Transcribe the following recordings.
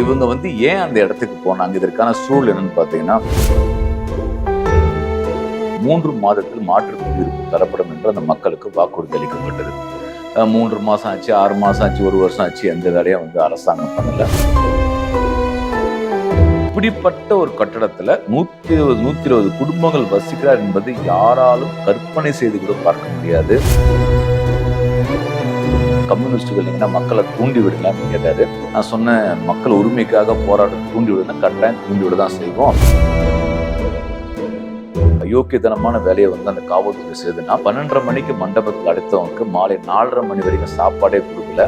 இவங்க வந்து ஏன் அந்த இடத்துக்கு போனாங்க? இதற்கான சூழல் என்னன்னு பார்த்தீங்கன்னா மூன்று மாதத்தில் மாற்று குடியிருப்பு தரப்படும் என்று அந்த மக்களுக்கு வாக்குறுதி அளிக்கப்பட்டது. மூன்று மாதம் ஆச்சு ஆறு மாதம் ஆச்சு ஒரு வருஷம் ஆச்சு எந்த வேலையும் வந்து அரசாங்கம் பண்ணல. இப்படிப்பட்ட ஒரு கட்டடத்தில் நூற்றி இருபது நூற்றி இருபது குடும்பங்கள் வசிக்கிறார் என்பது யாராலும் கற்பனை செய்து கூட பார்க்க முடியாது. கம்யூனிஸ்டுகள் என்ன மக்களை தூண்டி விடலாம்னு கேட்டாரு நான் சொன்னேன் மக்கள் உரிமைக்காக போராட்டம் தூண்டி விடணும் கட்டாயம் தூண்டி விட தான் செய்வோம். அயோக்கியத்தனமான வேலையை வந்து அந்த காவல்துறை செய்யுதுன்னா பன்னெண்டரை மணிக்கு மண்டபத்தில் அடுத்தவங்களுக்கு மாலை நாலரை மணி வரைக்கும் சாப்பாடே கொடுக்கல.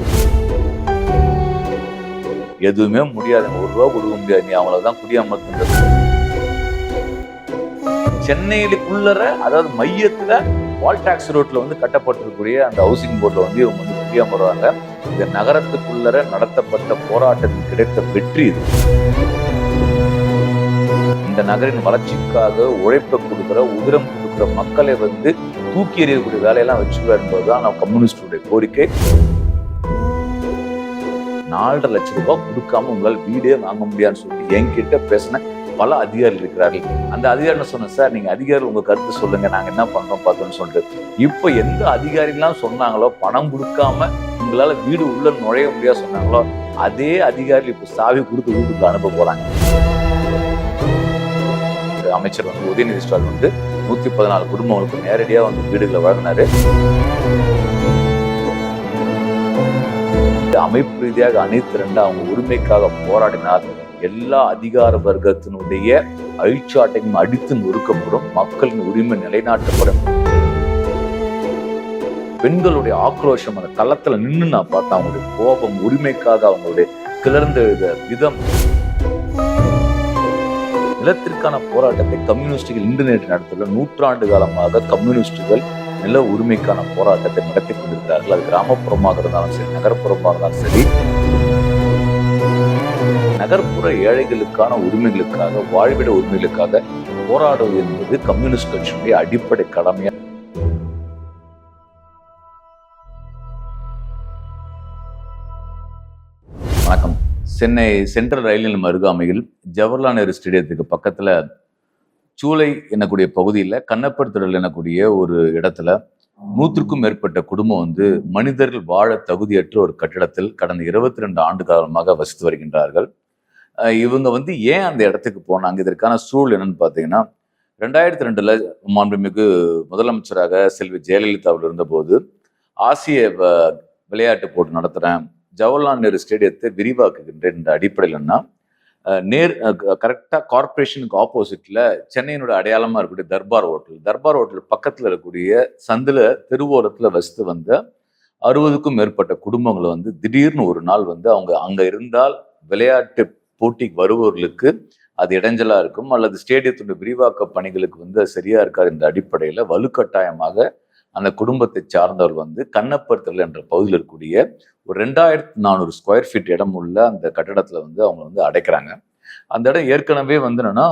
எதுவுமே முடியாது. ஒரு ரூபா கொடுக்க முடியாது. நீ அவ்வளவுதான் குடியமர்த்துன்றது சென்னையிலுக்குள்ளற அதாவது மையத்துல வால் டாக்ஸ் ரோட்ல வந்து கட்டப்பட்டிருக்கக்கூடிய அந்த ஹவுசிங் போர்ட்ல வந்து இவங்க வந்து குடியமர்றாங்க இந்த நகரத்துக்குள்ளர நடத்தப்பட்ட போராட்டத்தில் கிடைத்த வெற்றி இது. இந்த நகரின் வளர்ச்சிக்காக உழைப்பை கொடுக்குற உதிரம் கொடுக்குற மக்களை வந்து தூக்கி எறியக்கூடிய வேலையெல்லாம் வச்சுக்கிறார் என்பதுதான் நம்ம கம்யூனிஸ்டுடைய கோரிக்கை. நாலரை லட்சம் ரூபாய் கொடுக்காம உங்களால் வீடே வாங்க முடியாதுன்னு சொல்லி என்கிட்ட பேசினேன் பல அதிகாரிகள் இருக்கிறார்கள். அந்த அதிகாரி சொன்னேன் சார் நீங்க அதிகாரி உங்க கருத்து சொல்லுங்க நாங்க என்ன பண்றோம் பார்த்தோன்னு சொல்லிட்டு. இப்போ எந்த அதிகாரிலாம் சொன்னாங்களோ பணம் கொடுக்காம உங்களால வீடு உள்ள நுழைய முடியாது சொன்னாங்களோ அதே அதிகாரிகள் இப்போ சாவி கொடுத்து வீட்டுக்கு அனுப்ப போறாங்க. அமைச்சர் வந்து உதயநிதி ஸ்டாலின் வந்து நூத்தி பதினாலு குடும்பங்களுக்கு நேரடியா வந்து வீடுகளை வழங்கினாரு. இந்த அமைப்பு ரீதியாக அனைத்து ரெண்டு அவங்க உரிமைக்காக போராடினார் எல்லா அதிகார வர்க்கத்தினுடைய அழிச்சாட்டையும் அடித்து நொறுக்கப்படும் மக்களின் உரிமை நிலைநாட்டப்படும். பெண்களுடைய ஆக்ரோஷம் அந்த களத்துல நின்று நான் பார்த்தேன். அவங்களுடைய கோபம் உரிமைக்காக அவங்களுடைய கிளர்ந்த விதம். நிலத்திற்கான போராட்டத்தை கம்யூனிஸ்டுகள் இன்று நேற்று நடத்தல நூற்றாண்டு காலமாக கம்யூனிஸ்டுகள் நில உரிமைக்கான போராட்டத்தை நடத்தி கொண்டிருக்கிறார்கள். அது கிராமப்புறமாக இருந்தாலும் சரி நகர்ப்புறமாக இருந்தாலும் சரி. நகர்ப்புற ஏழைகளுக்கான உரிமைகளுக்காக வாழ்விட உரிமைகளுக்காக போராடுவது என்பது கம்யூனிஸ்ட் கட்சியினுடைய அடிப்படை கடமையா வணக்கம். சென்னை சென்ட்ரல் ரயில் நிலையம் அருகாமையில் ஜவஹர்லால் நேரு ஸ்டேடியத்துக்கு பக்கத்துல சூளை என்னக்கூடிய பகுதியில் கண்ணப்பர் திடல் எனக்கூடிய ஒரு இடத்துல நூற்றுக்கும் மேற்பட்ட குடும்பம் வந்து மனிதர்கள் வாழ தகுதியற்ற ஒரு கட்டிடத்தில் கடந்த இருபத்தி ரெண்டு ஆண்டு காலமாக வசித்து வருகின்றார்கள். இவங்க வந்து ஏன் அந்த இடத்துக்கு போனாங்க? இதற்கான சூழல் என்னன்னு பார்த்தீங்கன்னா ரெண்டாயிரத்தி ரெண்டில் மாண்புமிகு முதலமைச்சராக செல்வி ஜெயலலிதா அவர்கள் இருந்தபோது ஆசிய வ- விளையாட்டு போட்டி நடத்துகிறேன் ஜவஹர்லால் நேரு ஸ்டேடியத்தை விரிவாக்குகின்றேன் என்ற அடிப்படையில்னா நேர் கரெக்டாக கார்பரேஷனுக்கு ஆப்போசிட்டில் சென்னையினோட அடையாளமாக இருக்கக்கூடிய தர்பார் ஹோட்டல் தர்பார் ஹோட்டல் பக்கத்தில் இருக்கக்கூடிய சந்தில் தெருவோரத்துல வசித்து வந்த அறுபதுக்கும் மேற்பட்ட குடும்பங்களை வந்து திடீர்னு ஒரு நாள் வந்து அவங்க அங்கே இருந்தால் விளையாட்டு போட்டிக்கு வருபவர்களுக்கு அது இடைஞ்சலாக இருக்கும் அல்லது ஸ்டேடியத்துடைய விரிவாக்க பணிகளுக்கு வந்து அது சரியாக இருக்காது என்ற அடிப்படையில் வலுக்கட்டாயமாக அந்த குடும்பத்தை சார்ந்தவர் வந்து கண்ணப்பர்த்தல் என்ற பகுதியில் இருக்கக்கூடிய ஒரு ரெண்டாயிரத்தி நானூறு ஸ்கொயர் ஃபீட் இடம் உள்ள அந்த கட்டடத்தில் வந்து அவங்க வந்து அடைக்கிறாங்க. அந்த இடம் ஏற்கனவே வந்து என்னன்னா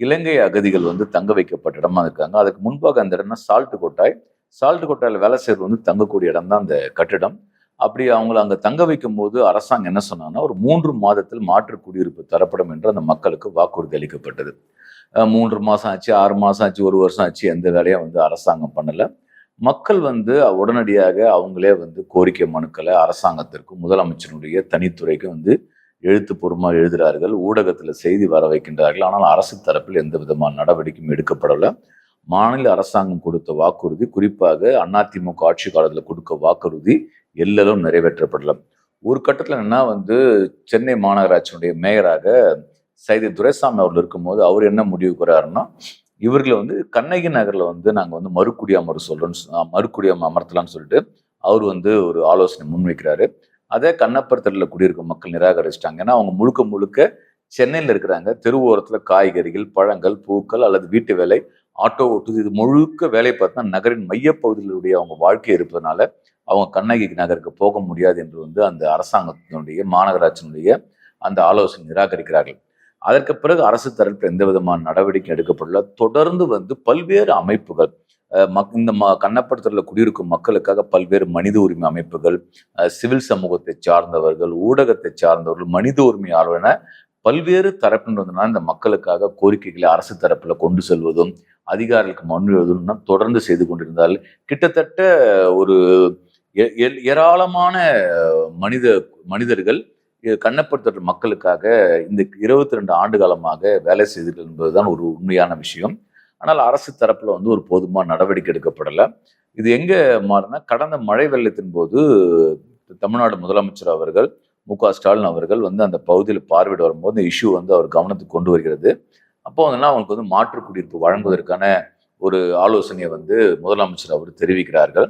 இலங்கை அகதிகள் வந்து தங்க வைக்கப்பட்ட இடமா இருக்காங்க. அதுக்கு முன்பாக அந்த இடம்னா சால்ட் கொட்டாய். சால்ட் கொட்டாயில் வேலை செய்கிறது வந்து தங்கக்கூடிய இடம் தான் அந்த கட்டிடம். அப்படி அவங்கள அங்க தங்க வைக்கும் போது அரசாங்கம் என்ன சொன்னாங்கன்னா ஒரு மூன்று மாதத்தில் மாற்று குடியிருப்பு தரப்படும் என்று அந்த மக்களுக்கு வாக்குறுதி அளிக்கப்பட்டது. மூன்று மாசம் ஆச்சு ஆறு மாசம் ஆச்சு ஒரு வருஷம் ஆச்சு எந்த வேலையும் வந்து அரசாங்கம் பண்ணல. மக்கள் வந்து உடனடியாக அவங்களே வந்து கோரிக்கை மனுக்களை அரசாங்கத்திற்கும் முதலமைச்சருடைய தனித்துறைக்கும் வந்து எழுத்துப்பூர்வமாக எழுதுகிறார்கள் ஊடகத்தில் செய்தி வர வைக்கின்றார்கள். ஆனால் அரசு தரப்பில் எந்த விதமான நடவடிக்கையும் எடுக்கப்படலை. மாநில அரசாங்கம் கொடுத்த வாக்குறுதி குறிப்பாக அதிமுக ஆட்சி காலத்தில் கொடுக்க வாக்குறுதி எல்லலும் நிறைவேற்றப்படலாம். ஒரு கட்டத்தில் என்னன்னா வந்து சென்னை மாநகராட்சியினுடைய மேயராக சைதி துரைசாமி அவர்கள் இருக்கும்போது அவர் என்ன முடிவு கூறாருன்னா இவர்களை வந்து கண்ணகி நகரில் வந்து நாங்கள் வந்து மறுக்குடி அமர சொல்கிறோன்னு மறுக்குடி அமர்த்தலாம்னு சொல்லிட்டு அவர் வந்து ஒரு ஆலோசனை முன்வைக்கிறாரு. அதே கண்ணப்பர் குடியிருக்கும் மக்கள் நிராகரிச்சிட்டாங்க. ஏன்னா அவங்க முழுக்க முழுக்க சென்னையில் இருக்கிறாங்க. தெருவோரத்தில் காய்கறிகள் பழங்கள் பூக்கள் அல்லது வீட்டு வேலை ஆட்டோ ஓட்டுது இது முழுக்க வேலை பார்த்தா நகரின் மையப்பகுதியிலுடைய அவங்க வாழ்க்கை இருப்பதனால அவங்க கண்ணகி நகருக்கு போக முடியாது என்று வந்து அந்த அரசாங்கத்தினுடைய மாநகராட்சியினுடைய அந்த ஆலோசனை நிராகரிக்கிறார்கள். அதற்கு பிறகு அரசு தரப்பில் எந்த விதமான நடவடிக்கை எடுக்கப்படல. தொடர்ந்து வந்து பல்வேறு அமைப்புகள் மக்- இந்த ம கண்ணப்படுத்தலில் குடியிருக்கும் மக்களுக்காக பல்வேறு மனித உரிமை அமைப்புகள் சிவில் சமூகத்தை சார்ந்தவர்கள் ஊடகத்தை சார்ந்தவர்கள் மனித உரிமை ஆர்வன பல்வேறு தரப்பினதுனால இந்த மக்களுக்காக கோரிக்கைகளை அரசு தரப்பில் கொண்டு செல்வதும் அதிகாரிகளுக்கு முன்வதும் தொடர்ந்து செய்து கொண்டிருந்தால் கிட்டத்தட்ட ஒரு ஏராளமான மனித மனிதர்கள் கண்ணப்படுத்த மக்களுக்காக இந்த இருபத்தி ரெண்டு ஆண்டு காலமாக வேலை செய்தீர்கள் என்பதுதான் ஒரு உண்மையான விஷயம். ஆனால் அரசு தரப்பில் வந்து ஒரு போதுமான நடவடிக்கை எடுக்கப்படலை. இது எங்க மாறினா கடந்த மழை வெள்ளத்தின் போது தமிழ்நாடு முதலமைச்சர் அவர்கள் மு க ஸ்டாலின் அவர்கள் வந்து அந்த பகுதியில் பார்வையிட வரும்போது இந்த இஷ்யூ வந்து அவர் கவனத்துக்கு கொண்டு வருகிறது. அப்போ வந்து அவங்களுக்கு வந்து மாற்று குடியிருப்பு வழங்குவதற்கான ஒரு ஆலோசனையை வந்து முதலமைச்சர் அவர் தெரிவிக்கிறார்கள்.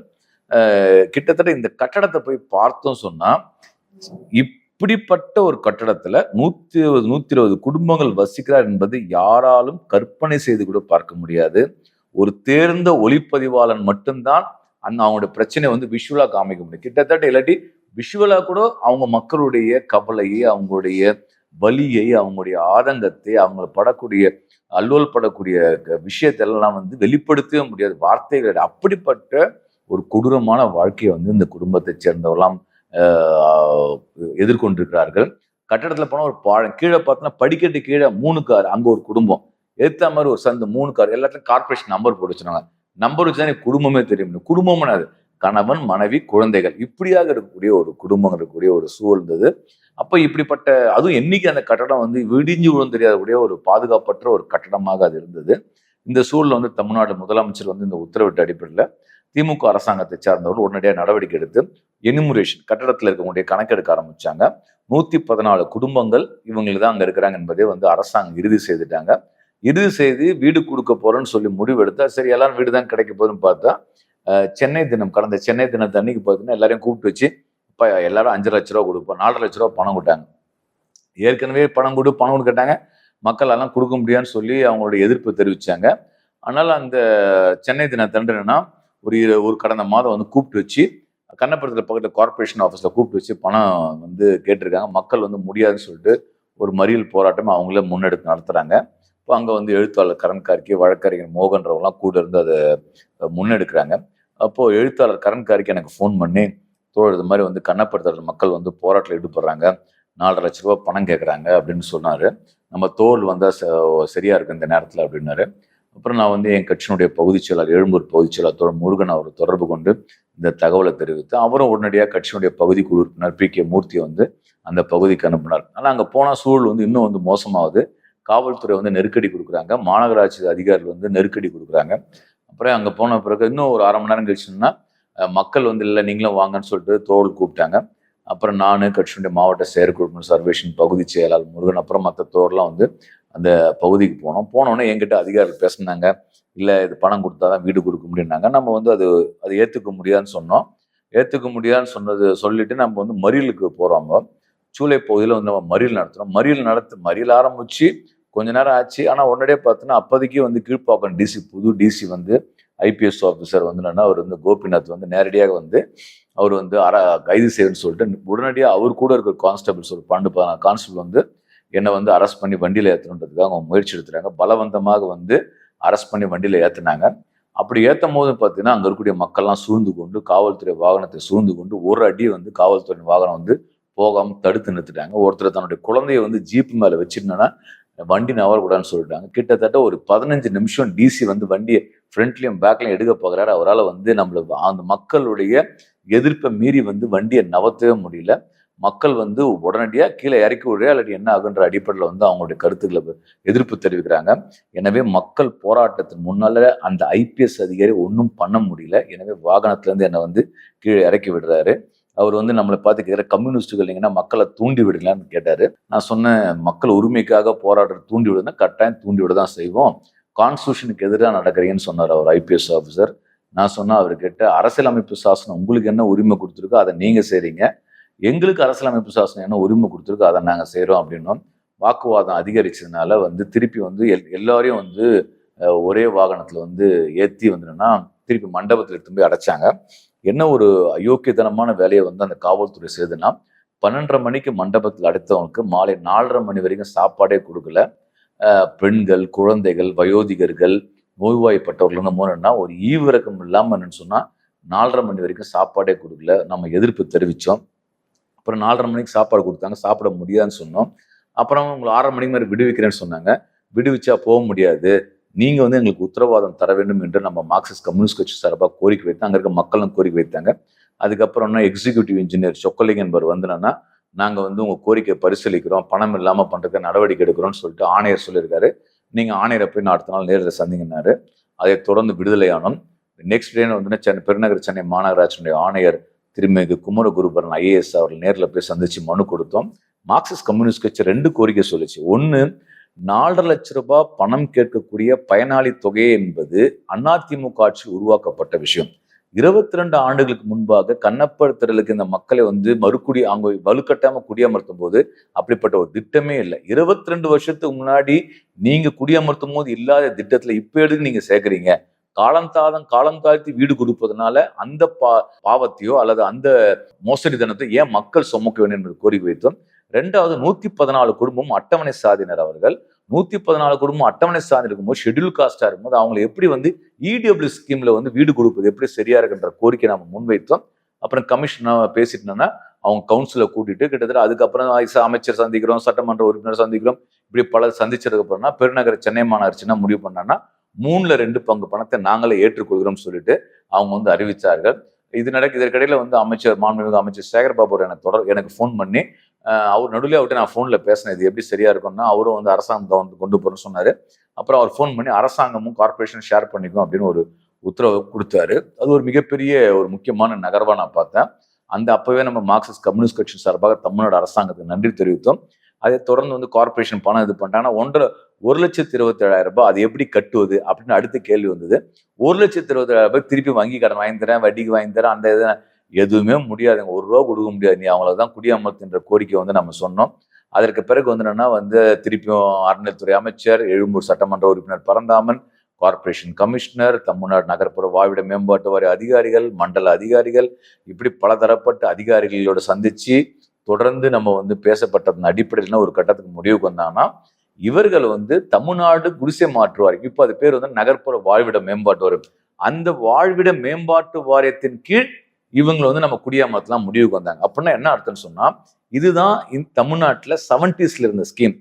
கிட்டத்தட்ட இந்த கட்டடத்தை போய் பார்த்தோம் சொன்னா இப்படிப்பட்ட ஒரு கட்டடத்துல நூத்தி இருபது நூத்தி இருபது குடும்பங்கள் வசிக்கிறார் என்பது யாராலும் கற்பனை செய்து கூட பார்க்க முடியாது. ஒரு தேர்ந்த ஒளிப்பதிவாளன் மட்டும்தான் அந்த அவங்களுடைய பிரச்சனையை வந்து விஷுவலா காமிக்க முடியும். கிட்டத்தட்ட இல்லாட்டி விஷுவலா கூட அவங்க மக்களுடைய கவலையை அவங்களுடைய வலியை அவங்களுடைய ஆதங்கத்தை அவங்க படக்கூடிய அல்லோல் படக்கூடிய க- விஷயத்தெல்லாம் வந்து வெளிப்படுத்தவே முடியாது. வார்த்தைகள் அப்படிப்பட்ட ஒரு கொடூரமான வாழ்க்கையை வந்து இந்த குடும்பத்தை சேர்ந்தவெல்லாம் எதிர்கொண்டிருக்கிறார்கள். கட்டடத்தில் போனால் ஒரு பாழம் கீழே பார்த்தோன்னா படிக்கட்டு கீழே மூணு கார் அங்கே ஒரு குடும்பம். எடுத்த மாதிரி ஒரு சந்து மூணு கார் எல்லாத்துலையும் கார்பரேஷன் நம்பர் போட்டு நம்பர் வச்சு தானே குடும்பமே தெரியும் குடும்பம்னு அது. கணவன் மனைவி குழந்தைகள். இப்படியாக இருக்கக்கூடிய ஒரு குடும்பம் இருக்கக்கூடிய ஒரு சூழல் இருந்தது அப்போ இப்படிப்பட்ட அதுவும் என்னைக்கு அந்த கட்டடம் வந்து விடிஞ்சு விழும் தெரியாதக்கூடிய ஒரு பாதுகாப்பற்ற ஒரு கட்டடமாக அது இருந்தது. இந்த சூழலில் வந்து தமிழ்நாடு முதலமைச்சர் வந்து இந்த உத்தரவிட்ட அடிப்படையில் திமுக அரசாங்கத்தை சார்ந்தவர் உடனடியாக நடவடிக்கை எடுத்து எனிமுரேஷன் கட்டடத்தில் இருக்கக்கூடிய கணக்கெடுக்க ஆரம்பிச்சாங்க. நூத்தி பதினாலு குடும்பங்கள் இவங்களுக்கு தான் அங்கே இருக்கிறாங்க என்பதே வந்து அரசாங்கம் இறுதி செய்துட்டாங்க. இறுதி செய்து வீடு கொடுக்க போறேன்னு சொல்லி முடிவெடுத்தா சரி எல்லாரும் வீடு தான் கிடைக்க போகுதுன்னு பார்த்தா சென்னை தினம் கடந்த சென்னை தினத்து அன்னைக்கு பார்த்தீங்கன்னா எல்லாரையும் கூப்பிட்டு வச்சு இப்போ எல்லாரும் அஞ்சு லட்ச ரூபா கொடுப்போம் நாலரை லட்ச ரூபா பணம் கொடுத்தாங்க. ஏற்கனவே பணம் கொடு பணம் கொடு கேட்டாங்க. மக்கள் எல்லாம் கொடுக்க முடியாதுன்னு சொல்லி அவங்களோட எதிர்ப்பு தெரிவிச்சாங்க. ஆனால் அந்த சென்னை தினத்தன்று என்னன்னா ஒரு ஒரு கடந்த மாதம் வந்து கூப்பிட்டு வச்சு கண்ணப்படத்தில் பக்கத்தில் கார்ப்பரேஷன் ஆஃபீஸில் கூப்பிட்டு வச்சு பணம் வந்து கேட்டிருக்காங்க. மக்கள் வந்து முடியாதுன்னு சொல்லிட்டு ஒரு மறியல் போராட்டம் அவங்களே முன்னெடுத்து நடத்துகிறாங்க இப்போ அங்கே வந்து எழுத்தாளர் கரண் கார்கே வழக்கறிஞர் மோகன்றவங்களாம் கூட இருந்து அதை முன்னெடுக்கிறாங்க. அப்போது எழுத்தாளர் கரண் கார்கே எனக்கு ஃபோன் பண்ணி தோழர் இது மாதிரி வந்து கண்ணப்படுத்தல் மக்கள் வந்து போராட்டத்தில் ஈடுபடுறாங்க. நாலரை லட்ச ரூபா பணம் கேட்குறாங்க அப்படின்னு சொன்னார். நம்ம தோல் வந்தால் சரியாக இருக்குது இந்த நேரத்தில் அப்படின்னாரு. அப்புறம் நான் வந்து என் கட்சியினுடைய பகுதிச் செயலாளர் எழும்பூர் பகுதிச் செயலாளர் முருகன் அவர் தொடர்பு கொண்டு இந்த தகவலை தெரிவித்து அவரும் உடனடியாக கட்சியினுடைய பகுதி குழு உறுப்பினர் பி. கே. மூர்த்தி வந்து அந்த பகுதிக்கு அனுப்பினார். ஆனால் அங்கே போனால் சூழல் வந்து இன்னும் வந்து மோசமாகுது. காவல்துறை வந்து நெருக்கடி கொடுக்குறாங்க. மாநகராட்சி அதிகாரிகள் வந்து நெருக்கடி கொடுக்குறாங்க. அப்புறம் அங்கே போன பிறகு இன்னும் ஒரு அரை மணி நேரம் கழிச்சுன்னா மக்கள் வந்து இல்லை நீங்களும் வாங்கன்னு சொல்லிட்டு தோல் கூப்பிட்டாங்க. அப்புறம் நான் கட்சியினுடைய மாவட்ட செயற்குழு சர்வேஷன் பகுதி செயலாளர் முருகன் அப்புறம் மற்ற தோர்லாம் வந்து அந்த பகுதிக்கு போனோம். போனோடனே என்கிட்ட அதிகாரிகள் பேசினாங்க. இல்லை இது பணம் கொடுத்தா தான் வீடு கொடுக்க முடியும்னாங்க. நம்ம வந்து அது அது ஏற்றுக்க முடியாதுன்னு சொன்னோம். ஏற்றுக்க முடியாதுன்னு சொன்னது சொல்லிட்டு நம்ம வந்து மறியலுக்கு போகிறோம் சூளை பகுதியில் வந்து நம்ம மறியல் நடத்துகிறோம் மறியல் நடத்து மறியல் ஆரம்பிச்சு கொஞ்ச நேரம் ஆச்சு. ஆனால் உடனடியே பார்த்தோன்னா அப்போதைக்கு வந்து கீழ்ப்பாக்கம் டிசி புது டிசி வந்து ஐபிஎஸ் ஆஃபீஸர் வந்து என்னன்னா அவர் வந்து கோபிநாத் வந்து நேரடியாக வந்து அவர் வந்து அற கைது செய்யணும்னு சொல்லிட்டு உடனடியாக அவர் கூட இருக்கிற கான்ஸ்டபிள்ஸ் ஒரு பன்னெண்டு பதினாறு கான்ஸ்டபிள் வந்து என்னை வந்து அரெஸ்ட் பண்ணி வண்டியில் ஏற்றணுன்றதுக்காக அவங்க முயற்சி எடுத்துறாங்க பலவந்தமாக வந்து அரெஸ்ட் பண்ணி வண்டியில் ஏற்றுனாங்க அப்படி ஏற்றும் போது பார்த்தீங்கன்னா அங்கே இருக்கக்கூடிய மக்கள்லாம் சூழ்ந்து கொண்டு காவல்துறை வாகனத்தை சூழ்ந்து கொண்டு ஒரு அடி வந்து காவல்துறை வாகனம் வந்து போகாமல் தடுத்து நிறுத்திட்டாங்க. ஒருத்தர் தன்னுடைய குழந்தைய வந்து ஜீப் மேலே வச்சிருந்தோன்னா வண்டி நவரக்கூடாதுன்னு சொல்லிட்டாங்க. கிட்டத்தட்ட ஒரு பதினஞ்சு நிமிஷம் டிசி வந்து வண்டியை ஃப்ரண்ட்லையும் பேக்லையும் எடுக்க போகிறாரு. அவரால் வந்து நம்மளை அந்த மக்களுடைய எதிர்ப்பை மீறி வந்து வண்டியை நவத்தவே முடியல. மக்கள் வந்து உடனடியாக கீழே இறக்கி விடுற இல்லாட்டி என்ன ஆகுன்ற அடிப்படையில் வந்து அவங்களுடைய கருத்துக்களை எதிர்ப்பு தெரிவிக்கிறாங்க. எனவே மக்கள் போராட்டத்தின் முன்னால அந்த ஐபிஎஸ் அதிகாரி ஒன்றும் பண்ண முடியல. எனவே வாகனத்திலேருந்து என்னை வந்து கீழே இறக்கி விடுறாரு. அவர் வந்து நம்மளை பார்த்து கேட்குற கம்யூனிஸ்ட்டுகள் இல்லைங்கன்னா மக்களை தூண்டி விடலான்னு கேட்டார். நான் சொன்னேன் மக்கள் உரிமைக்காக போராடுறது தூண்டி விடுதுன்னா கட்டாயம் தூண்டி விட தான் செய்வோம். கான்ஸ்டியூஷனுக்கு எதிராக நடக்கிறீங்கன்னு சொன்னார் அவர் ஐபிஎஸ் ஆஃபீஸர் நான் சொன்னேன் அவர்கிட்ட அரசியலமைப்பு சாசனம் உங்களுக்கு என்ன உரிமை கொடுத்துருக்கோ அதை நீங்கள் செய்கிறீங்க எங்களுக்கு அரசியலமைப்பு சாசனம் என்ன உரிமை கொடுத்துருக்கோ அதை நாங்கள் செய்கிறோம் அப்படின்னோம். வாக்குவாதம் அதிகரிச்சதுனால வந்து திருப்பி வந்து எல் எல்லாரையும் வந்து ஒரே வாகனத்தில் வந்து ஏற்றி வந்துடுன்னா திருப்பி மண்டபத்தில் எடுத்து போய் அடைச்சாங்க. என்ன ஒரு அயோக்கியத்தனமான வேலையை வந்து அந்த காவல்துறை செய்துன்னா பன்னெண்டரை மணிக்கு மண்டபத்தில் அடைத்தவங்களுக்கு மாலை நாலரை மணி வரைக்கும் சாப்பாடே கொடுக்கல. பெண்கள் குழந்தைகள் வயோதிகர்கள் நோய்வாய்ப்பட்டவர்கள் வந்து ஒரு ஈவிரக்கம் இல்லாமல் என்னன்னு சொன்னால் நாலரை மணி வரைக்கும் சாப்பாடே கொடுக்கல. நம்ம எதிர்ப்பு தெரிவித்தோம் அப்புறம் நாலரை மணிக்கு சாப்பாடு கொடுத்தாங்க. சாப்பிட முடியாதுன்னு சொன்னோம். அப்புறம் உங்களை ஆறரை மணிக்கு மாதிரி விடுவிக்கிறேன்னு சொன்னாங்க. விடுவிச்சா போக முடியாது. நீங்கள் வந்து எங்களுக்கு உத்தரவாதம் தர வேண்டும் என்று நம்ம மார்க்சிஸ்ட் கம்யூனிஸ்ட் கட்சி சார்பாக கோரிக்கை வைத்தாங்க அங்கே இருக்க மக்களும் கோரிக்கை வைத்தாங்க. அதுக்கப்புறம்னா எக்ஸிக்யூட்டிவ் இன்ஜினியர் சொக்கலிங் என்பவர் வந்துனா நாங்கள் வந்து உங்கள் கோரிக்கையை பரிசீலிக்கிறோம். பணம் இல்லாமல் பண்ணுறதுக்கு நடவடிக்கை எடுக்கிறோம்னு சொல்லிட்டு ஆணையர் சொல்லியிருக்காரு. நீங்கள் ஆணையரை போய் நான் அடுத்த நாள் நேரில் சந்திங்கன்னாரு. அதை தொடர்ந்து விடுதலையானோம் நெக்ஸ்ட் டே வந்து சென்னை பெருநகர் சென்னை மாநகராட்சியினுடைய ஆணையர் திருமிகு குமரகுருபரன் ஐஏஎஸ் அவர்கள் நேரில் போய் சந்திச்சு மனு கொடுத்தோம். மார்க்சிஸ்ட் கம்யூனிஸ்ட் கட்சி ரெண்டு கோரிக்கை சொல்லுச்சு. ஒன்று நாலரை லட்ச ரூபாய் பணம் கேட்கக்கூடிய பயனாளி தொகை என்பது அதிமுக ஆட்சி உருவாக்கப்பட்ட விஷயம். இருபத்தி ரெண்டு ஆண்டுகளுக்கு முன்பாக கண்ணப்படுத்தலுக்கு இந்த மக்களை வந்து மறுக்குடி அவங்க வலுக்கட்டாம குடியமர்த்தும் போது அப்படிப்பட்ட ஒரு திட்டமே இல்லை. இருபத்தி ரெண்டு வருஷத்துக்கு முன்னாடி நீங்க குடியமர்த்தும் போது இல்லாத திட்டத்துல இப்ப எடுத்து நீங்க சேர்க்கறீங்க? காலந்தாதம் காலம் தாழ்த்தி வீடு கொடுப்பதனால அந்த பா பாவத்தையோ அல்லது அந்த மோசடி தனத்தை ஏன் மக்கள் சுமக்க வேண்டும் என்று கோரிக்கை வைத்தோம். ரெண்டாவது நூத்தி பதினாலு குடும்பம் அட்டவணை சாதியினர் அவர்கள். நூத்தி பதினாலு குடும்பம் அட்டவணை சாதி இருக்கும்போது ஷெட்யூல் காஸ்டா இருக்கும்போது அவங்களை எப்படி வந்து இடபிள்யூ ஸ்கீம்ல வந்து வீடு கொடுப்பது எப்படி சரியா இருக்குன்ற கோரிக்கை நம்ம முன்வைத்தோம். அப்புறம் கமிஷன் பேசிட்டோம்னா அவங்க கவுன்சிலை கூட்டிட்டு கிட்டத்தட்ட அதுக்கப்புறம் அமைச்சர் சந்திக்கிறோம் சட்டமன்ற உறுப்பினர் சந்திக்கிறோம். இப்படி பல சந்திச்சதுக்கு அப்புறம்னா பெருநகர சென்னை மாநகராட்சினா முடிவு பண்ணான்னா மூணுல ரெண்டு பங்கு பணத்தை நாங்களே ஏற்றுக்கொள்கிறோம் சொல்லிட்டு அவங்க வந்து அறிவிச்சார்கள். இது நடக்கு இதற்கிடையில வந்து அமைச்சர் மாண்புமிகு அமைச்சர் சேகர் பாபு எனக்கு தொடர் எனக்கு ஃபோன் பண்ணி அவர் நடுவில் அவர்கிட்ட நான் ஃபோனில் பேசினேன் இது எப்படி சரியா இருக்கும்னா அவரும் வந்து அரசாங்கத்தை வந்து கொண்டு போறேன்னு சொன்னாரு. அப்புறம் அவர் ஃபோன் பண்ணி அரசாங்கமும் கார்பரேஷன் ஷேர் பண்ணிக்கும் அப்படின்னு ஒரு உத்தரவு கொடுத்தாரு. அது ஒரு மிகப்பெரிய ஒரு முக்கியமான நகர்வாக நான் பார்த்தேன். அந்த அப்பவே நம்ம மார்க்சிஸ்ட் கம்யூனிஸ்ட் கட்சி சார்பாக தமிழ்நாடு அரசாங்கத்துக்கு நன்றி தெரிவித்தோம். அதை தொடர்ந்து வந்து கார்பரேஷன் பணம் இது பண்ணிட்டாங்கன்னா ஒன்றரை ஒரு லட்சத்தி இருபத்தி ஏழாயிரம் ரூபாய் அது எப்படி கட்டுவது அப்படின்னு அடுத்த கேள்வி வந்தது. ஒரு லட்சத்தி இருபத்தேழாயிரம் ரூபாய் திருப்பி வங்கி கடன் வாங்கி தரேன் வட்டிக்கு வாங்கி தரேன் அந்த இதை எதுவுமே முடியாதுங்க. ஒரு ரூபா கொடுக்க முடியாது. நீ அவங்கள தான் குடியமர்த்துன்ற கோரிக்கை வந்து நம்ம சொன்னோம். அதற்கு பிறகு வந்து என்னன்னா வந்து திருப்பியும் அறநிலைத்துறை அமைச்சர் எழும்பூர் சட்டமன்ற உறுப்பினர் பரந்தாமன் கார்பரேஷன் கமிஷனர் தமிழ்நாடு நகர்ப்புற வாழ்விட மேம்பாட்டு வாரிய அதிகாரிகள் மண்டல அதிகாரிகள் இப்படி பல தரப்பட்ட அதிகாரிகளோட சந்திச்சு தொடர்ந்து நம்ம வந்து பேசப்பட்டதன் அடிப்படையில் ஒரு கட்டத்துக்கு முடிவுக்கு வந்தாங்கன்னா இவர்கள் வந்து தமிழ்நாடு குடிசை மாற்று வாரியம். இப்போ அது பேர் வந்து நகர்ப்புற வாழ்விட மேம்பாட்டு வாரியம். அந்த வாழ்விட மேம்பாட்டு வாரியத்தின் கீழ் இவங்களை வந்து நம்ம குடியாமத்தெல்லாம் முடிவுக்கு வந்தாங்க. அப்படின்னா என்ன அர்த்தம்னு சொன்னா இதுதான் இந்த தமிழ்நாட்டில் செவன்டிஸ்ல இருந்த ஸ்கீம்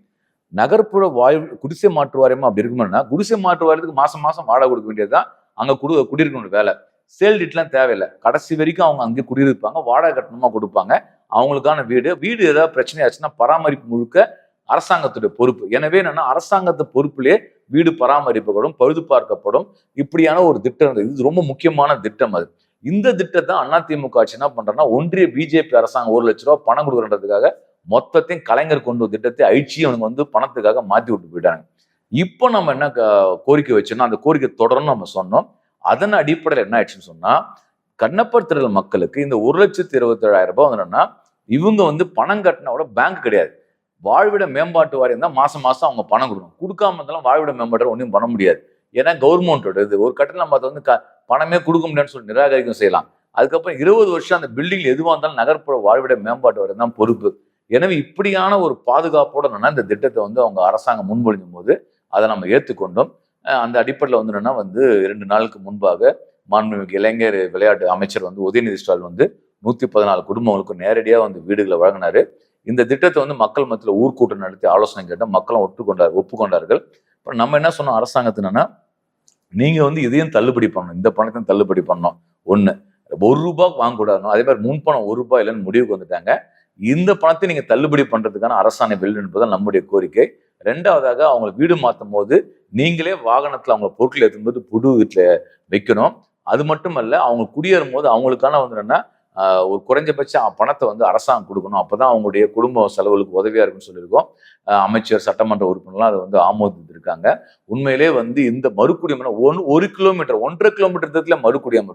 நகர்ப்புற வாழ்வு குடிசை மாற்று வாரியமா அப்படி இருக்குமானா குடிசை மாற்று வாரியத்துக்கு மாசம் மாசம் வாடகை கொடுக்க வேண்டியதுதான். அங்கே குடு குடியிருக்கணும் வேலை. சேல் டீட்லாம் தேவையில்லை. கடைசி வரைக்கும் அவங்க அங்கே குடியிருப்பாங்க. வாடகை கட்டணமா கொடுப்பாங்க. அவங்களுக்கான வீடு வீடு ஏதாவது பிரச்சனை ஆச்சுன்னா பராமரிப்பு முழுக்க அரசாங்கத்துடைய பொறுப்பு. எனவே என்னன்னா அரசாங்கத்து பொறுப்பிலே வீடு பராமரிக்கப்படும் பழுது பார்க்கப்படும் இப்படியான ஒரு திட்டம் இது ரொம்ப முக்கியமான திட்டம் அது. இந்த திட்டத்தை அதிமுக ஆட்சி என்ன பண்றேன்னா ஒன்றிய பிஜேபி அரசாங்கம் ஒரு லட்ச ரூபா பணம் கொடுக்குறதுக்காக மொத்தத்தையும் கலைஞர் கொண்டு வந்த திட்டத்தை அழிச்சு அவனுங்க வந்து பணத்துக்காக மாத்தி விட்டு போயிட்டாங்க. இப்போ நம்ம என்ன கோரிக்கை வச்சோம்னா அந்த கோரிக்கை தொடரணும் நம்ம சொன்னோம். அதன் அடிப்படையில் என்ன ஆயிடுச்சுன்னு சொன்னா கண்ணப்பர் திரள் மக்களுக்கு இந்த ஒரு லட்சத்தி இருபத்தி ஏழாயிரம் ரூபாய் வந்து இவங்க வந்து பணம் கட்டினா கூட பேங்க் கிடையாது. வாழ்விட மேம்பாட்டு வாரியம் தான் மாசம் மாசம் அவங்க பணம் கொடுக்கணும். கொடுக்காம இருந்தாலும் வாழ்விட மேம்பாட்டு ஒன்றும் பண்ண முடியாது. ஏன்னா கவர்மெண்ட்டோட இது. ஒரு கட்டணம் நம்ம வந்து க பணமே கொடுக்க முடியாதுன்னு சொல்லி நிராகரிக்கும் செய்யலாம். அதுக்கப்புறம் இருபது வருஷம் அந்த பில்டிங் எதுவாக இருந்தாலும் நகர்ப்புற வாழ்விட மேம்பாட்டு வாரியம் தான் பொறுப்பு. எனவே இப்படியான ஒரு பாதுகாப்போட இந்த திட்டத்தை வந்து அவங்க அரசாங்கம் முன்மொழியும் போது அதை நம்ம ஏற்றுக்கொண்டோம். அந்த அடிப்படையில் வந்து என்னன்னா வந்து இரண்டு நாளுக்கு முன்பாக மாண்புமிகு இளைஞர் விளையாட்டு அமைச்சர் வந்து உதயநிதி ஸ்டாலின் வந்து நூற்றி பதினாலு குடும்பங்களுக்கு நேரடியாக வந்து வீடுகளை வழங்கினார். இந்த திட்டத்தை வந்து மக்கள் மத்தியில் ஊர்க்கூட்டம் நடத்தி ஆலோசனை கேட்டால் மக்களும் ஒற்றுக்கொண்டார் ஒப்புக்கொண்டார்கள். இப்போ நம்ம என்ன சொன்னோம் அரசாங்கத்தினா நீங்கள் வந்து இதையும் தள்ளுபடி பண்ணணும். இந்த பணத்தையும் தள்ளுபடி பண்ணணும். ஒன்று ஒரு ரூபா வாங்கக்கூடாதுனோ அதே மாதிரி முன்பணம் ஒரு ரூபாய் இல்லைன்னு முடிவுக்கு வந்துட்டாங்க. இந்த பணத்தை நீங்கள் தள்ளுபடி பண்ணுறதுக்கான அரசாணை வெளியிடுப்பதான் நம்முடைய கோரிக்கை. ரெண்டாவதாக அவங்களை வீடு மாற்றும் போது நீங்களே வாகனத்தில் அவங்க பொருட்கள் ஏற்றும்போது புது வீட்டில் வைக்கணும். அது மட்டும் அல்ல அவங்க குடியேறும் போது அவங்களுக்கான வந்து என்னன்னா ஒரு குறைஞ்சபட்ச பணத்தை வந்து அரசாங்கம் கொடுக்கணும். அப்பதான் அவங்களுடைய குடும்ப செலவுகளுக்கு உதவியாக இருக்குன்னு சொல்லியிருக்கோம். அமைச்சர் சட்டமன்ற உறுப்பினர்லாம் அதை வந்து ஆமோதித்திருக்காங்க. உண்மையிலே வந்து இந்த மறுக்குடியம் ஒன் ஒரு கிலோமீட்டர் ஒன்றரை கிலோமீட்டர் தூரத்துல மறுக்குடியம்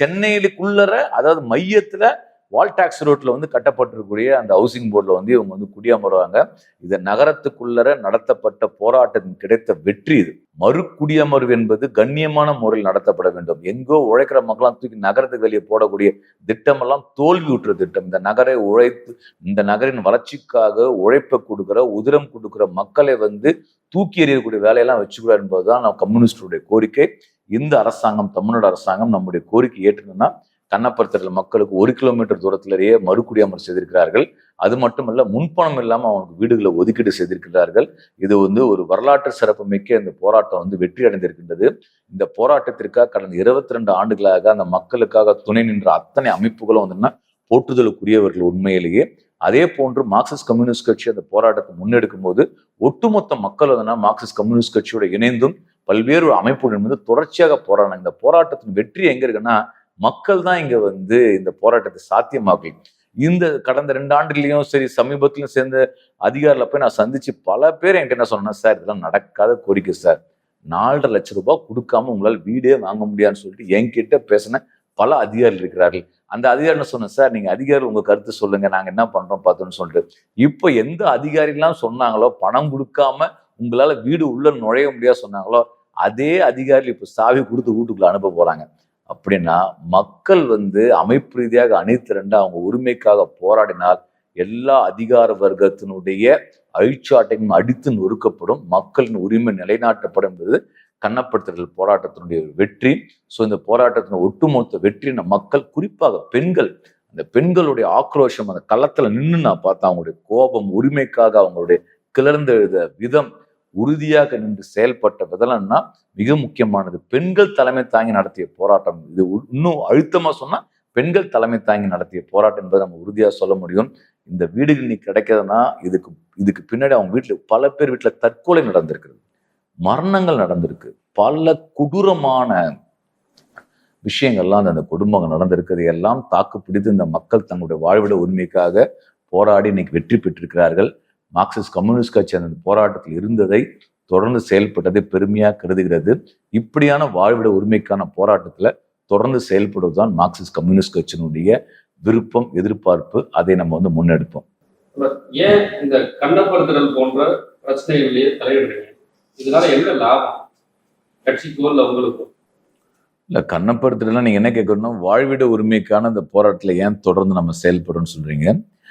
சென்னையிலுக்குள்ளற அதாவது மையத்தில் வால் டாக்ஸ் ரோட்ல வந்து கட்டப்பட்டிருக்கக்கூடிய அந்த ஹவுசிங் போர்டில் வந்து இவங்க வந்து குடியமருவாங்க. இது நகரத்துக்குள்ளர நடத்தப்பட்ட போராட்டத்தின் கிடைத்த வெற்றி இது. மறு குடியமர்வு என்பது கண்ணியமான முறையில் நடத்தப்பட வேண்டும். எங்கோ உழைக்கிற மக்களாம் தூக்கி நகரத்துக்கு வெளியே போடக்கூடிய திட்டமெல்லாம் தோல்வியுற்ற திட்டம். இந்த நகரை உழைத்து இந்த நகரின் வளர்ச்சிக்காக உழைப்பை கொடுக்குற உதிரம் கொடுக்குற மக்களை வந்து தூக்கி எறியக்கூடிய வேலையெல்லாம் வச்சுக்கூடாது என்பதுதான் நான் கம்யூனிஸ்டுடைய கோரிக்கை. இந்த அரசாங்கம் தமிழ்நாடு அரசாங்கம் நம்முடைய கோரிக்கை ஏற்றுனா கண்ணப்பர்த்தரில் மக்களுக்கு ஒரு கிலோமீட்டர் தூரத்திலேயே மறுக்குடியாமல் செய்திருக்கிறார்கள். அது மட்டுமல்ல முன்பணம் இல்லாமல் அவங்களுக்கு வீடுகளை ஒதுக்கீடு செய்திருக்கிறார்கள். இது வந்து ஒரு வரலாற்று சிறப்பு மிக்க இந்த போராட்டம் வந்து வெற்றி அடைந்திருக்கின்றது. இந்த போராட்டத்திற்காக கடந்த இருபத்தி ரெண்டு ஆண்டுகளாக அந்த மக்களுக்காக துணை நின்ற அத்தனை அமைப்புகளும் வந்துன்னா போற்றுதலுக்குரியவர்கள் உண்மையிலேயே. அதே போன்று மார்க்சிஸ்ட் கம்யூனிஸ்ட் கட்சி அந்த போராட்டத்தை முன்னெடுக்கும் போது ஒட்டுமொத்த மக்கள் வந்து மார்க்சிஸ்ட் கம்யூனிஸ்ட் கட்சியோட இணைந்தும் பல்வேறு அமைப்புகள் வந்து தொடர்ச்சியாக போராடினாங்க இந்த போராட்டத்தின் வெற்றி எங்க இருக்குன்னா மக்கள் தான் இங்க வந்து இந்த போராட்டத்தை சாத்தியமாகும் இந்த கடந்த ரெண்டு ஆண்டுலயும் சரி சமீபத்திலும் சேர்ந்த அதிகாரில போய் நான் சந்திச்சு பல பேர் என்கிட்ட என்ன சொன்னேன் சார் இதெல்லாம் நடக்காத கோரிக்கை சார். நாலரை லட்சம் ரூபாய் கொடுக்காம உங்களால் வீடே வாங்க முடியாதுன்னு சொல்லிட்டு என்கிட்ட பேசின பல அதிகாரிகள் இருக்கிறார்கள். அந்த அதிகாரின்னு சொன்னேன் சார் நீங்க அதிகாரி உங்க கருத்து சொல்லுங்க. நாங்க என்ன பண்றோம் பார்த்தோம்னு சொல்லிட்டு. இப்போ எந்த அதிகாரிலாம் சொன்னாங்களோ பணம் கொடுக்காம உங்களால வீடு உள்ள நுழைய முடியாது சொன்னாங்களோ அதே அதிகாரிகள் இப்போ சாவி கொடுத்து வீட்டுக்குள்ள அனுப்ப போறாங்க. அப்படின்னா மக்கள் வந்து அமைப்பு ரீதியாக அணிதிரண்டு அவங்க உரிமைக்காக போராடினால் எல்லா அதிகார வர்க்கத்தினுடைய அழிச்சாட்டையும் அடித்து நொறுக்கப்படும். மக்களின் உரிமை நிலைநாட்டப்படும் என்பது கண்ணப்படுத்துதல் போராட்டத்தினுடைய வெற்றி. ஸோ இந்த போராட்டத்தின் ஒட்டுமொத்த வெற்றி மக்கள் குறிப்பாக பெண்கள் அந்த பெண்களுடைய ஆக்ரோஷம் அந்த களத்தில் நின்று நான் பார்த்தேன் அவங்களுடைய கோபம் உரிமைக்காக அவங்களுடைய கிளர்ந்தெழுத விதம் உறுதியாக நின்று செயல்பட்ட விதலன்னா மிக முக்கியமானது. பெண்கள் தலைமை தாங்கி நடத்திய போராட்டம். இது இன்னும் அழுத்தமாக சொன்னால் பெண்கள் தலைமை தாங்கி நடத்திய போராட்டம் என்பதை நம்ம உறுதியாக சொல்ல முடியும். இந்த வீடுகள் இன்னைக்கு கிடைக்கிறதுனா இதுக்கு இதுக்கு பின்னாடி அவங்க வீட்டில் பல பேர் வீட்டில் தற்கொலை நடந்திருக்கிறது மரணங்கள் நடந்திருக்கு. பல கொடூரமான விஷயங்கள்லாம் அந்த குடும்பங்கள் நடந்திருக்கிறது எல்லாம் தாக்கு பிடித்து இந்த மக்கள் தங்களுடைய வாழ்விட உரிமைக்காக போராடி இன்னைக்கு வெற்றி பெற்றிருக்கிறார்கள். மார்க்சிஸ்ட் கம்யூனிஸ்ட் கட்சி அந்த போராட்டத்தில் இருந்ததை தொடர்ந்து செயல்பட்டதை பெருமையா கருதுகிறது. இப்படியான வாழ்விட உரிமைக்கான போராட்டத்துல தொடர்ந்து செயல்படுவதுதான் மார்க்சிஸ்ட் கம்யூனிஸ்ட் கட்சியினுடைய விருப்பம் எதிர்பார்ப்பு. அதை நம்ம வந்து முன்னெடுப்போம். ஏன் இந்த கண்ணப்படுத்துதல் போன்ற பிரச்சனைகளிலேயே தலையிடுறீங்க? இதனால என்ன லாபம்? கட்சிக்கோ இல்ல உங்களுக்கோ இல்ல கண்ணப்படுத்துறதுலாம் நீங்க என்ன கேட்கணும்னா வாழ்விட உரிமைக்கான இந்த போராட்டத்துல ஏன் தொடர்ந்து நம்ம செயல்படுறோம்னு சொல்றீங்க. அஹ்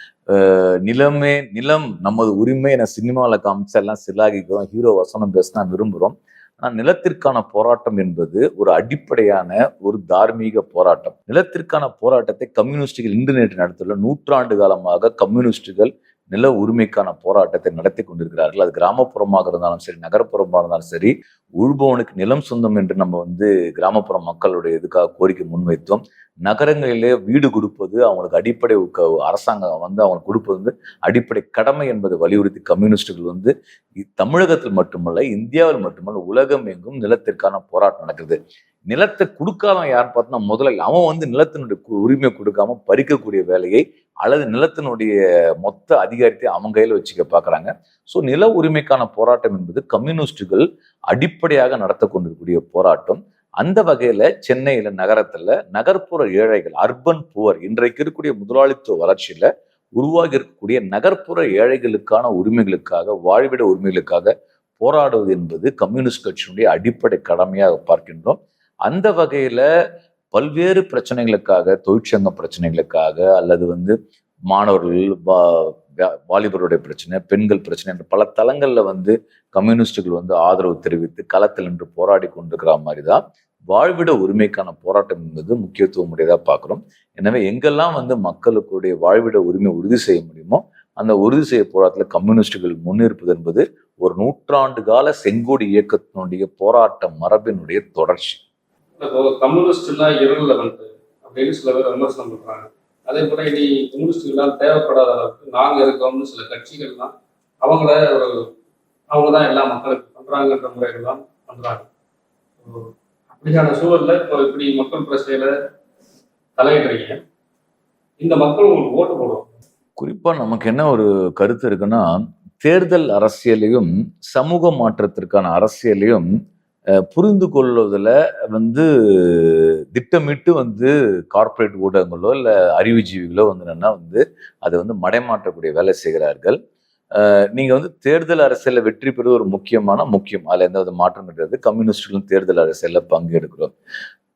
நிலமே நிலம் நமது உரிமை என சினிமாவில் காமிச்சு எல்லாம் சிலாகிக்கிறோம் ஹீரோ வசனம் பேசினா விரும்புகிறோம். ஆனால் நிலத்திற்கான போராட்டம் என்பது ஒரு அடிப்படையான ஒரு தார்மீக போராட்டம். நிலத்திற்கான போராட்டத்தை கம்யூனிஸ்டுகள் இன்று நேற்று நடத்தல நூற்றாண்டு காலமாக கம்யூனிஸ்டுகள் நில உரிமைக்கான போராட்டத்தை நடத்தி கொண்டிருக்கிறார்கள். அது கிராமப்புறமாக இருந்தாலும் சரி நகர்ப்புறமாக இருந்தாலும் சரி உழுபவனுக்கு நிலம் சொந்தம் என்று நம்ம வந்து கிராமப்புற மக்களுடைய இதுக்காக கோரிக்கை முன்வைத்தோம். நகரங்களிலே வீடு கொடுப்பது அவங்களுக்கு அடிப்படை க- அரசாங்கம் வந்து அவங்களுக்கு கொடுப்பது வந்து அடிப்படை கடமை என்பதை வலியுறுத்தி கம்யூனிஸ்டுகள் வந்து தமிழகத்தில் மட்டுமல்ல இந்தியாவில் மட்டுமல்ல உலகம் எங்கும் நிலத்திற்கான போராட்டம் நடக்குது. நிலத்தை கொடுக்காதவன் யாருன்னு பார்த்தோம்னா முதல்ல அவன் வந்து நிலத்தினுடைய கு- உரிமை கொடுக்காம பறிக்கக்கூடிய வேலையை அல்லது நிலத்தினுடைய மொத்த அதிகாரத்தை அவங்க கையில் வச்சுக்க பார்க்குறாங்க ஸோ நில உரிமைக்கான போராட்டம் என்பது கம்யூனிஸ்டுகள் அடிப்படையாக நடத்த கொண்டிருக்கக்கூடிய போராட்டம். அந்த வகையில் சென்னையில் நகரத்தில் நகர்ப்புற ஏழைகள் அர்பன் புவர் இன்றைக்கு இருக்கக்கூடிய முதலாளித்துவ வளர்ச்சியில் உருவாகி இருக்கக்கூடிய நகர்ப்புற ஏழைகளுக்கான உரிமைகளுக்காக வாழ்விட உரிமைகளுக்காக போராடுவது என்பது கம்யூனிஸ்ட் கட்சியினுடைய அடிப்படை கடமையாக பார்க்கின்றோம். அந்த வகையில் பல்வேறு பிரச்சனைகளுக்காக தொழிற்சங்க பிரச்சனைகளுக்காக அல்லது வந்து மாணவர்கள் வா- வாலிபருடைய பிரச்சனை பெண்கள் பிரச்சனை என்று பல தளங்களில் வந்து கம்யூனிஸ்டுகள் வந்து ஆதரவு தெரிவித்து களத்தில் நின்று போராடி கொண்டிருக்கிற மாதிரி தான் வாழ்விட உரிமைக்கான போராட்டம் என்பது முக்கியத்துவம் உடையதாக பார்க்குறோம். எனவே எங்கெல்லாம் வந்து மக்களுக்குடைய வாழ்விட உரிமை உறுதி செய்ய முடியுமோ அந்த உறுதி செய்ய போராட்டத்தில் கம்யூனிஸ்டுகள் முன்னிருப்பது என்பது ஒரு நூற்றாண்டு கால செங்கோடி இயக்கத்தினுடைய போராட்ட மரபினுடைய தொடர்ச்சி. இப்போ கம்யூனிஸ்ட் எல்லாம் அப்படின்னு சில பேர் விமர்சனம் பண்றாங்க. அதே போல இனி கம்யூனிஸ்டுகள்லாம் தேவைப்படாத அளவுக்கு நாங்க இருக்கோம்னு சில கட்சிகள்லாம் அவங்கள ஒரு அவங்க தான் எல்லா மக்களுக்கு பண்றாங்கன்ற முறைகள்லாம் பண்றாங்க. அப்படியான சூழல்ல இப்போ இப்படி மக்கள் பிரச்சனையில தலையிடுறீங்க. இந்த மக்கள் உங்களுக்கு ஓட்டு போடுவாங்க. குறிப்பா நமக்கு என்ன ஒரு கருத்து இருக்குன்னா தேர்தல் அரசியலையும் சமூக மாற்றத்திற்கான அரசியலையும் புரிந்து கொள்வதில் வந்து திட்டமிட்டு வந்து கார்ப்பரேட் ஊடகங்களோ இல்லை அறிவுஜீவிகளோ வந்து என்னென்னா வந்து அதை வந்து மடைமாற்றக்கூடிய வேலை செய்கிறார்கள். நீங்கள் வந்து தேர்தல் அரசியலில் வெற்றி பெறுவது ஒரு முக்கியமான முக்கியம். அதில் எந்த வித மாற்றம் கிடையாது. கம்யூனிஸ்டுகளும் தேர்தல் அரசியலில் பங்கெடுக்கிறோம்.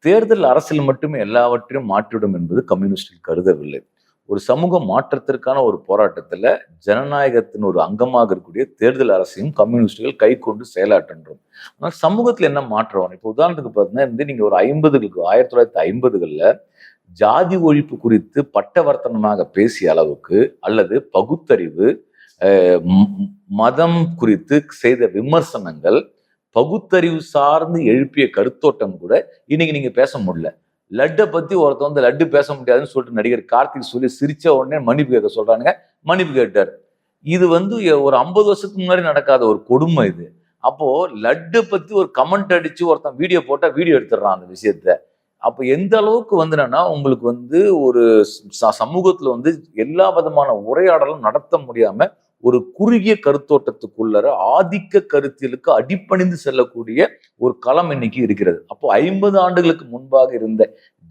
தேர்தல் அரசியல் மட்டுமே எல்லாவற்றையும் மாற்றிவிடும் என்பது கம்யூனிஸ்டில் கருதவில்லை. ஒரு சமூக மாற்றத்திற்கான ஒரு போராட்டத்தில் ஜனநாயகத்தின் ஒரு அங்கமாக இருக்கக்கூடிய தேர்தல் அரசையும் கம்யூனிஸ்டுகள் கை கொண்டு செயலாற்றுன்றோம். ஆனால் சமூகத்தில் என்ன மாற்றம்? வரும் இப்போ உதாரணத்துக்கு பார்த்தீங்கன்னா வந்து நீங்கள் ஒரு ஐம்பதுகளுக்கு ஆயிரத்தி தொள்ளாயிரத்தி ஐம்பதுகளில் ஜாதி ஒழிப்பு குறித்து பட்டவர்த்தனமாக பேசிய அளவுக்கு அல்லது பகுத்தறிவு மதம் குறித்து செய்த விமர்சனங்கள் பகுத்தறிவு சார்ந்து எழுப்பிய கருத்தோட்டம் கூட இன்னைக்கு நீங்க பேச முடியல. லட்டை பத்தி ஒருத்தன் வந்து லட்டு பேச முடியாதுன்னு சொல்லிட்டு நடிகர் கார்த்திக் சொல்லி சிரிச்ச உடனே மன்னிப்பு கேட்க சொல்றானுங்க. மன்னிப்பு கேட்டார். இது வந்து ஒரு ஐம்பது வருஷத்துக்கு முன்னாடி நடக்காத ஒரு கொடுமை இது. அப்போ லட்டு பத்தி ஒரு கமெண்ட் அடிச்சு ஒருத்தன் வீடியோ போட்டா வீடியோ எடுத்துடுறான் அந்த விஷயத்த. அப்போ எந்த அளவுக்கு வந்து என்னன்னா உங்களுக்கு வந்து ஒரு ச- சமூகத்துல வந்து எல்லா விதமான உரையாடலும் நடத்த முடியாம ஒரு குறுகிய கருத்தோட்டத்துக்குள்ளர ஆதிக்க கருத்தியலுக்கு அடிப்பணிந்து செல்லக்கூடிய ஒரு களம் இன்னைக்கு இருக்கிறது. அப்போ ஐம்பது ஆண்டுகளுக்கு முன்பாக இருந்த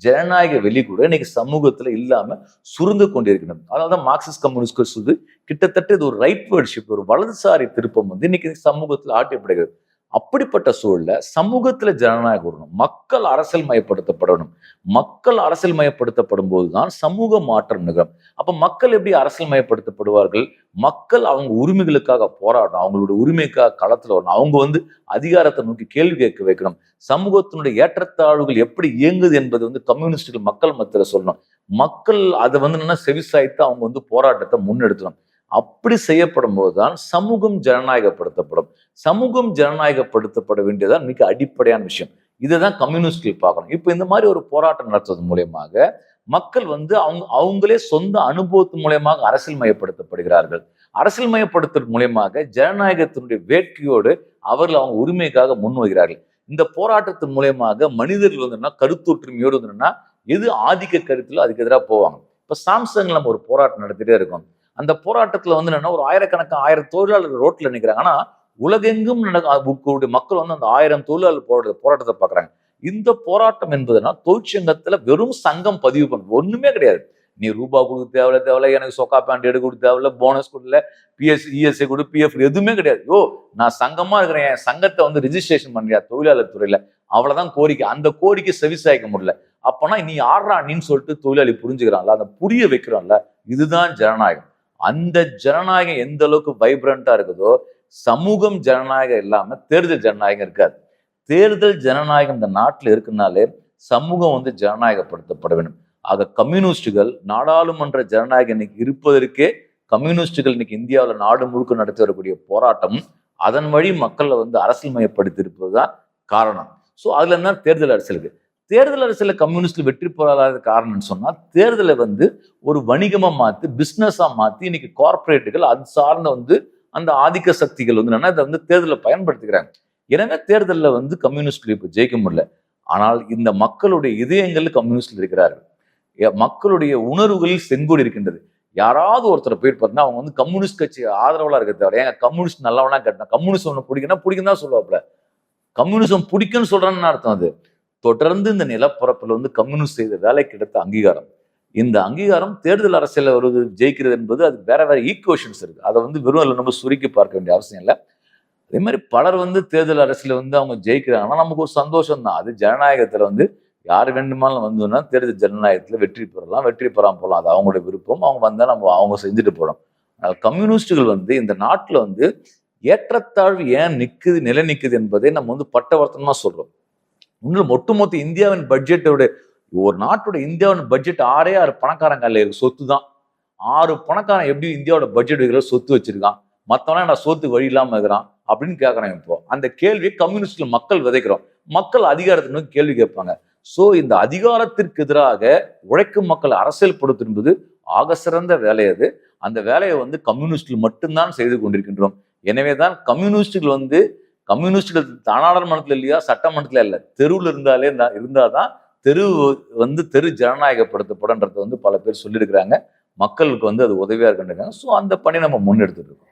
ஜனநாயக வெளி கூட இன்னைக்கு சமூகத்துல இல்லாம சுருங்க கொண்டிருக்கணும் அதாவது மார்க்சிஸ்ட் கம்யூனிஸ்ட் சொல்லுது கிட்டத்தட்ட இது ஒரு ரைட் வேர்ட்ஷிப் ஒரு வலதுசாரி திருப்பம் வந்து இன்னைக்கு சமூகத்துல ஆட்டப்படுகிறது. அப்படிப்பட்ட சூழல்ல சமூகத்துல ஜனநாயகம் வரணும். மக்கள் அரசியல் மயப்படுத்தப்படணும். மக்கள் அரசியல் மயப்படுத்தப்படும் போதுதான் சமூக மாற்றம் நிகழும். அப்ப மக்கள் எப்படி அரசியல் மயப்படுத்தப்படுவார்கள்? மக்கள் அவங்க உரிமைகளுக்காக போராடணும். அவங்களோட உரிமைக்காக களத்துல வரணும். அவங்க வந்து அதிகாரத்தை நோக்கி கேள்வி கேட்க வைக்கணும். சமூகத்தினுடைய ஏற்றத்தாழ்வுகள் எப்படி இயங்குது என்பது வந்து கம்யூனிஸ்டுகள் மக்கள் மத்தியில சொல்லணும். மக்கள் அதை வந்து என்னன்னா செவிசாய்த்து அவங்க வந்து போராட்டத்தை முன்னெடுத்தணும் அப்படி செய்யப்படும் போதுதான் சமூகம் ஜனநாயகப்படுத்தப்படும். சமூகம் ஜனநாயகப்படுத்தப்பட வேண்டியதான் மிக அடிப்படையான விஷயம். இதை தான் கம்யூனிஸ்ட்கள் பார்க்கணும். இப்போ இந்த மாதிரி ஒரு போராட்டம் நடத்துவது மூலியமாக மக்கள் வந்து அவங்க அவங்களே சொந்த அனுபவத்து மூலயமாக அரசியல் மயப்படுத்தப்படுகிறார்கள். அரசியல் மயப்படுத்துறது மூலியமாக ஜனநாயகத்தினுடைய வேட்கையோடு அவர்கள் அவங்க உரிமைக்காக முன்வைகிறார்கள் இந்த போராட்டத்தின் மூலயமாக மனிதர்கள் வந்துன்னா கருத்தொற்றுமையோடு வந்துன்னா எது ஆதிக்க கருத்திலோ அதுக்கு எதிராக போவாங்க. இப்போ சாம்சங்ல நம்ம ஒரு போராட்டம் நடத்திட்டே இருக்கோம். அந்த போராட்டத்துல வந்து என்னன்னா ஒரு ஆயிரக்கணக்கான ஆயிரம் தொழிலாளர்கள் ரோட்ல நிற்கிறாங்க ஆனா உலகெங்கும் நடக்கக்கூடிய மக்கள் வந்து அந்த ஆயிரம் தொழிலாளர் போராட்ட போராட்டத்தை பார்க்குறாங்க. இந்த போராட்டம் என்பதுனா தொழிற்சங்கத்துல வெறும் சங்கம் பதிவு பண்ண ஒண்ணுமே கிடையாது. நீ ரூபா கொடுக்க தேவையில்ல தேவையில்ல எனக்கு சொக்கா பேண்ட் எடு கொடுக்க தேவையில்ல போனஸ் கொடுக்கல பிஎஸ் இஎஸ்ஐ கொடு பிஎஃப் எதுவுமே கிடையாது. ஓ நான் சங்கமா இருக்கிறேன் என் சங்கத்தை வந்து ரிஜிஸ்ட்ரேஷன் பண்றியா தொழிலாளர் துறையில? அவ்வளவுதான் கோரிக்கை. அந்த கோரிக்கை செவிசாய்க்க முடியல. அப்பனா நீ ஆடுறா நீன்னு சொல்லிட்டு தொழிலாளி புரிஞ்சுக்கிறான்ல அதை புரிய வைக்கிறான்ல இதுதான் ஜனநாயகம். அந்த ஜனநாயகம் எந்த அளவுக்கு வைப்ரண்டா இருக்குதோ சமூகம் ஜனநாயகம் இல்லாம தேர்தல் ஜனநாயகம் இருக்காது. தேர்தல் ஜனநாயகம் இந்த நாட்டில் இருக்குனாலே சமூகம் வந்து ஜனநாயகப்படுத்தப்பட வேண்டும். ஆக கம்யூனிஸ்டுகள் நாடாளுமன்ற ஜனநாயகம் இன்னைக்கு இருப்பதற்கே கம்யூனிஸ்டுகள் இன்னைக்கு இந்தியாவில் நாடு முழுக்க நடத்தி வரக்கூடிய போராட்டம் அதன் வழி மக்களை வந்து அரசியல் மயப்படுத்தி இருப்பதுதான் காரணம். ஸோ அதுல என்ன? தேர்தல் அரசியலுக்கு. தேர்தல் அரசியல கம்யூனிஸ்ட் வெற்றி பெறாத காரணம்னு சொன்னா தேர்தலை வந்து ஒரு வணிகமா மாத்தி பிசினஸா மாத்தி இன்னைக்கு கார்ப்பரேட்டுகள் அது சார்ந்த வந்து அந்த ஆதிக்க சக்திகள் வந்து என்னன்னா இதை வந்து தேர்தலில் பயன்படுத்திக்கிறாங்க. எனவே தேர்தலில் வந்து கம்யூனிஸ்ட் இப்போ ஜெயிக்க முடியல. ஆனால் இந்த மக்களுடைய இதயங்கள் கம்யூனிஸ்ட்ல இருக்கிறார்கள். மக்களுடைய உணர்வுகளில் செங்கோடி இருக்கின்றது. யாராவது ஒருத்தர் போயிட்டு பார்த்தீங்கன்னா அவங்க வந்து கம்யூனிஸ்ட் கட்சி ஆதரவாக இருக்க தவிர ஏங்க கம்யூனிஸ்ட் நல்லவனா கட்டினா கம்யூனிஸ்ட் ஒன்று பிடிக்குன்னா பிடிக்கும் தான் சொல்லுவாப்புல. கம்யூனிசம் பிடிக்கும்னு சொல்றேன்னு அர்த்தம் அது? தொடர்ந்து இந்த நிலப்பரப்பில் வந்து கம்யூனிஸ்ட் செய்த வேலை கிடைத்த அங்கீகாரம். இந்த அங்கீகாரம் தேர்தல் அரசியல் வருவது ஜெயிக்கிறது என்பது அது வேற வேற ஈக்குவேஷன்ஸ் இருக்கு. அதை வந்து வெறும் அதில் நம்ம சுருக்கி பார்க்க வேண்டிய அவசியம் இல்லை. அதே மாதிரி பலர் வந்து தேர்தல் அரசியல வந்து அவங்க ஜெயிக்கிறாங்கன்னா நமக்கு ஒரு சந்தோஷம் தான். அது ஜனநாயகத்தில் வந்து யார் வேண்டுமானாலும் வந்தோம்னா தேர்தல் ஜனநாயகத்தில் வெற்றி பெறலாம். வெற்றி பெறாம போகலாம். அது அவங்களோட விருப்பம். அவங்க வந்தால் நம்ம அவங்க செஞ்சுட்டு போறோம் அதனால் கம்யூனிஸ்டுகள் வந்து இந்த நாட்டில் வந்து ஏற்றத்தாழ்வு ஏன் நிற்குது நிலை நிற்குது என்பதை நம்ம வந்து பட்டவர்த்தனமாக சொல்கிறோம் இன்னும் ஒட்டுமொத்த இந்தியாவின் பட்ஜெட்டோட ஒரு நாட்டோட இந்தியாவின் பட்ஜெட் ஆறே ஆறு பணக்காரன் இருக்கு சொத்து தான் ஆறு பணக்காரன் எப்படி இந்தியாவோட பட்ஜெட் வைக்கிற சொத்து வச்சிருக்கான். மத்தவனா நான் சொத்துக்கு வழி இல்லாமல் இருக்கிறான் அப்படின்னு கேட்குறான் இப்போ. அந்த கேள்வியை கம்யூனிஸ்ட்ல மக்கள் விதைக்கிறோம். மக்கள் அதிகாரத்தை நோக்கி கேள்வி கேட்பாங்க. ஸோ இந்த அதிகாரத்திற்கு எதிராக உழைக்கும் மக்கள் அரசியல் படுத்தும் என்பது ஆக சிறந்த வேலை அது. அந்த வேலையை வந்து கம்யூனிஸ்டில் மட்டும்தான் செய்து கொண்டிருக்கின்றோம். எனவே தான் கம்யூனிஸ்டுகள் வந்து கம்யூனிஸ்டுகள் நாடாளுமன்றத்தில் இல்லையா? சட்டமன்றத்தில் இல்லை. தெருவில் இருந்தாலே இருந்தால் தான் தெரு வந்து தெரு ஜனநாயகப்படுத்தப்படும்ன்றத வந்து பல பேர் சொல்லியிருக்கிறாங்க. மக்களுக்கு வந்து அது உதவியாக இருக்குன்றாங்க ஸோ அந்த பணி நம்ம முன்னெடுத்துட்டு இருக்கோம்.